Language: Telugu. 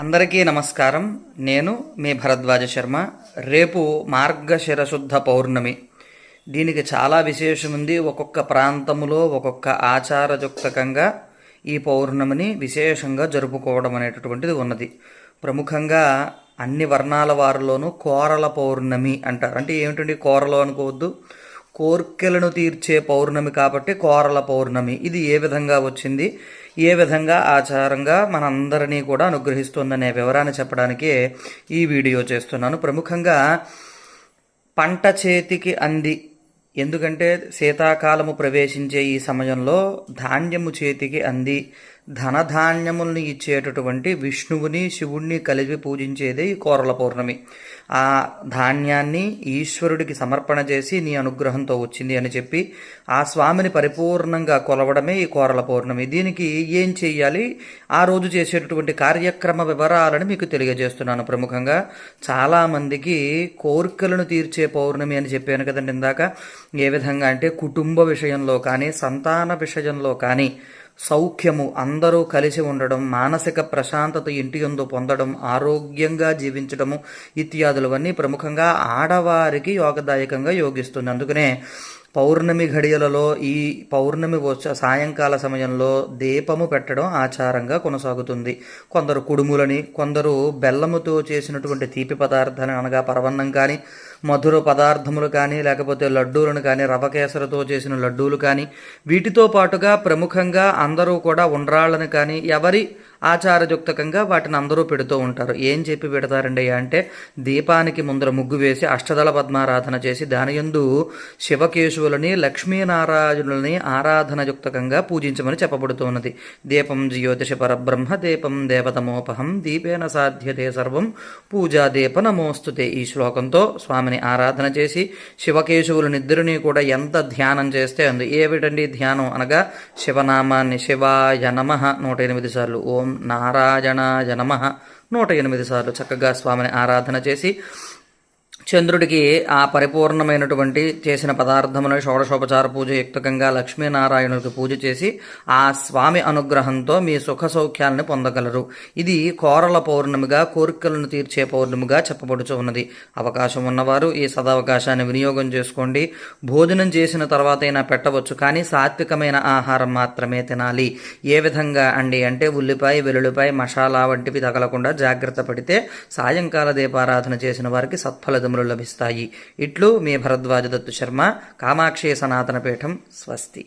అందరికీ నమస్కారం. నేను మీ భరద్వాజ శర్మ. రేపు మార్గశిరశుద్ధ పౌర్ణమి. దీనికి చాలా విశేషం ఉంది ఒక్కొక్క ప్రాంతములో ఒక్కొక్క ఆచారయుక్తకంగా ఈ పౌర్ణమిని విశేషంగా జరుపుకోవడం అనేటటువంటిది ఉన్నది. ప్రముఖంగా అన్ని వర్ణాల వారిలోనూ కోరల పౌర్ణమి అంటారు. అంటే ఏమిటండి కోరలు అనుకోవద్దు? కోర్కెలను తీర్చే పౌర్ణమి కాబట్టి కోరల పౌర్ణమి. ఇది ఏ విధంగా వచ్చింది? ఏ విధంగా ఆచారంగా మనందరినీ కూడా అనుగ్రహిస్తుందనే వివరాన్ని చెప్పడానికే ఈ వీడియో చేస్తున్నాను. ప్రముఖంగా పంట చేతికి అంది. ఎందుకంటే శీతాకాలము ప్రవేశించే ఈ సమయంలో ధాన్యము చేతికి అంది. ధనధాన్యముల్ని ఇచ్చేటటువంటి విష్ణువుని శివుణ్ణి కలిపి పూజించేదే ఈ కోరల పౌర్ణమి. ఆ ధాన్యాన్ని ఈశ్వరుడికి సమర్పణ చేసి నీ అనుగ్రహంతో వచ్చింది అని చెప్పి ఆ స్వామిని పరిపూర్ణంగా కొలవడమే ఈ కోరల పౌర్ణమి. దీనికి ఏం చేయాలి ఆ రోజు చేసేటటువంటి కార్యక్రమ వివరాలను మీకు తెలియజేస్తున్నాను ప్రముఖంగా. చాలామందికి కోరికలను తీర్చే పౌర్ణమి అని చెప్పాను కదండి ఇందాక. ఏ విధంగా అంటే కుటుంబ విషయంలో కానీ సంతాన విషయంలో కానీ సౌఖ్యము అందరూ కలిసి ఉండడం మానసిక ప్రశాంతత ఇంటి యందు పొందడం ఆరోగ్యంగా జీవించడము ఇత్యాదులవన్నీ ప్రముఖంగా ఆడవారికి యోగదాయకంగా యోగిస్తుంది అందుకనే పౌర్ణమి ఘడియలలో ఈ పౌర్ణమి సాయంకాల సమయంలో దీపము పెట్టడం ఆచారంగా కొనసాగుతుంది. కొందరు కుడుములని కొందరు బెల్లముతో చేసినటువంటి తీపి పదార్థాలను అనగా పరవన్నం కానీ మధుర పదార్థములు కానీ లేకపోతే లడ్డూలను కానీ రవకేసరతో చేసిన లడ్డూలు కానీ వీటితో పాటుగా ప్రముఖంగా అందరూ కూడా ఉండ్రాళ్ళని కానీ ఎవరి ఆచారయుక్తకంగా వాటిని అందరూ పెడుతూ ఉంటారు. ఏం చెప్పి పెడతారండి అంటే దీపానికి ముందర ముగ్గు వేసి అష్టదళ పద్మారాధన చేసి దాని యందు శివకేశవులని లక్ష్మీనారాయణులని ఆరాధనయుక్తకంగా పూజించమని చెప్పబడుతున్నది. దీపం జ్యోతిష పరబ్రహ్మ దీపం దేవతమోపహం దీపేన సాధ్యతే సర్వం పూజా దీప నమోస్తుతే ఈ శ్లోకంతో స్వామిని ఆరాధన చేసి శివకేశవులనిద్దరినీ కూడా ఎంత ధ్యానం చేస్తే అందు. ఏమిటండి ధ్యానం అనగా శివనామాన్ని శివాయ నమ నూట ఎనిమిది సార్లు ఓం నారాయణాయ నమ నూట ఎనిమిది సార్లు చక్కగా స్వామిని ఆరాధన చేసి చంద్రుడికి ఆ పరిపూర్ణమైనటువంటి చేసిన పదార్థములను షోడశోపచార పూజ యుక్తకంగా లక్ష్మీనారాయణుడికి పూజ చేసి ఆ స్వామి అనుగ్రహంతో మీ సుఖ సౌఖ్యాలను పొందగలరు. ఇది కోరల పౌర్ణమిగా కోరికలను తీర్చే పౌర్ణమిగా చెప్పబడుచు ఉన్నది. అవకాశం ఉన్నవారు ఈ సదవకాశాన్ని వినియోగం చేసుకోండి. భోజనం చేసిన తర్వాత అయినా పెట్టవచ్చు కానీ సాత్వికమైన ఆహారం మాత్రమే తినాలి. ఏ విధంగా అండి అంటే ఉల్లిపాయ వెల్లుల్లిపాయ మసాలా వంటివి తగలకుండా జాగ్రత్త పడితే సాయంకాల దీపారాధన చేసిన వారికి సత్ఫలితం ఫలితములు లభిస్తాయి. ఇట్లు మీ భరద్వాజ దత్తు శర్మ కామాక్షి సనాతన పీఠం స్వస్తి.